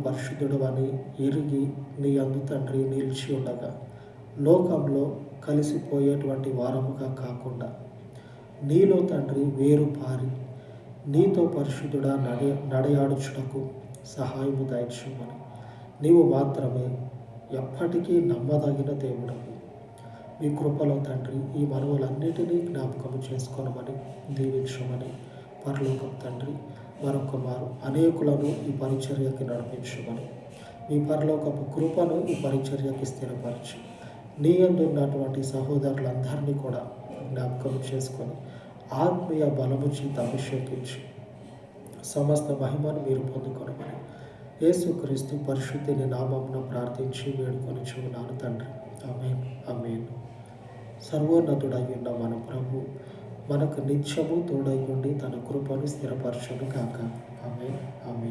పరిశుద్ధుడు అని ఎరిగి నీ అందు తండ్రి నిలిచి ఉండగా. లోకంలో కలిసిపోయేటువంటి వారముగా కాకుండా నీలో తండ్రి వేరు పారి నీతో పరిశుద్ధుడా నడి నడయాడుచుటకు సహాయము దయచేయమని. నీవు మాత్రమే ఎప్పటికీ నమ్మదగిన దేవుడవు. మీ కృపలో తండ్రి ఈ మనవులన్నిటినీ జ్ఞాపకము చేసుకోనమని దీవించమని పరలోకం తండ్రి మరొక మారు అనేకులను ఈ పరిచర్యకి నడిపించమని. మీ పరలోకపు కృపను ఈ పరిచర్యకి స్థిరపరిచి నీ అందు ఉన్నటువంటి సహోదరులందరినీ కూడా జ్ఞాపకం చేసుకొని ఆత్మీయ బలము చేత అభిషేకించి సమస్త మహిమను మీరు పొందుకొనమని. యేసుక్రీస్తు పరిశుద్ధిని నామమున ప్రార్థించి వేడుకొని చూడాను తండ్రి. అమేన్ అమేన్ సర్వోన్నతుడై ఉన్న మన ప్రభు మనకు నిత్యము తోడై ఉండి తన కృపను స్థిరపరచును కాక ఆమె ఆమె